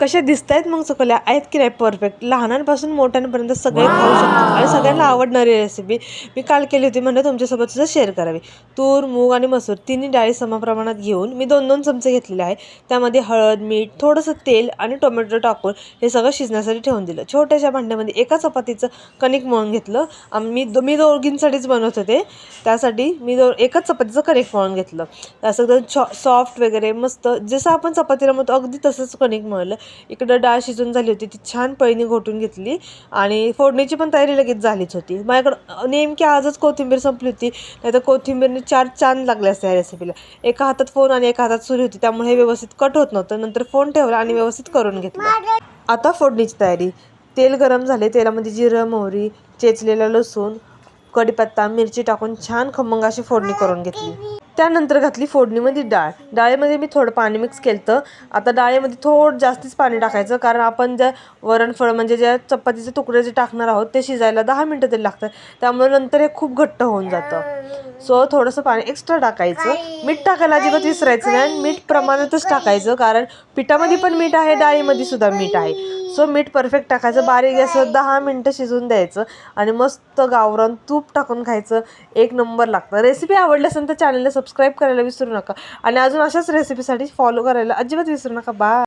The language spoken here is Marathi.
कशा दिसत आहेत मग चकोल्या आहेत की नाही परफेक्ट लहानांपासून मोठ्यांपर्यंत सगळे खाऊ शकतात. आणि सगळ्यांना आवडणारी रेसिपी मी काल केली होती म्हणजे तुमच्यासोबत सुद्धा शेअर करावी. तूर मूग आणि मसूर तिन्ही डाळी समप्रमाणात घेऊन मी दोन दोन चमचे घेतलेले आहे. त्यामध्ये हळद मीठ थोडंसं तेल आणि टोमॅटो टाकून हे सगळं शिजण्यासाठी ठेवून दिलं. छोट्याशा भांड्यामध्ये एका चपातीचं कणिक मळून घेतलं. मी दो मी दोघींसाठीच बनवत होते. त्यासाठी मी दो एकच चपातीचं कणिक मळून घेतलं. असं एकदम छॉ सॉफ्ट वगैरे मस्त जसं आपण चपातीला मळतो अगदी तसंच कणिक मळलं. इकडं डाळ शिजून झाली होती ती छान पळणी घोटून घेतली आणि फोडणीची पण तयारी लगेच झालीच होती. माझ्याकडं नेमकी आजच कोथिंबीर संपली होती नाही तर कोथिंबीरने चार चांद लागले असते या रेसिपीला एका हातात फोन आणि एका हातात सुरी होती त्यामुळे हे व्यवस्थित कट होत नव्हतं. नंतर फोन ठेवला आणि व्यवस्थित करून घेतलं. आता फोडणीची तयारी. तेल गरम झाले तेलामध्ये जिरं मोहरी चेचलेला लसूण कढीपत्ता मिरची टाकून छान खमंग अशी फोडणी करून घेतली. त्यानंतर घातली फोडणीमध्ये डाळ. डाळीमध्ये मी थोडं पाणी मिक्स केलं तर आता डाळीमध्ये थोडं जास्तीच पाणी टाकायचं कारण आपण ज्या वरणफळ म्हणजे ज्या चपातीचे तुकडे जे टाकणार आहोत ते शिजायला दहा मिनटं तरी लागतात. त्यामुळे नंतर हे खूप घट्ट होऊन जातं. सो थोडंसं पाणी एक्स्ट्रा टाकायचं. मीठ टाकायला अजिबात विसरायचं नाही. आणि मीठ प्रमाणातच टाकायचं कारण पिठामध्ये पण मीठ आहे डाळीमध्ये सुद्धा मीठ आहे. सो मीठ परफेक्ट टाकायचं बारीक गॅसवर दहा मिनटं शिजून द्यायचं आणि मस्त गावरान तूप टाकून खायचं. एक नंबर लागतं. रेसिपी आवडली असेल तर चॅनलला सबस्क्राईब करायला विसरू नका. आणि अजून अशाच रेसिपीसाठी फॉलो करायला अजिबात विसरू नका. बा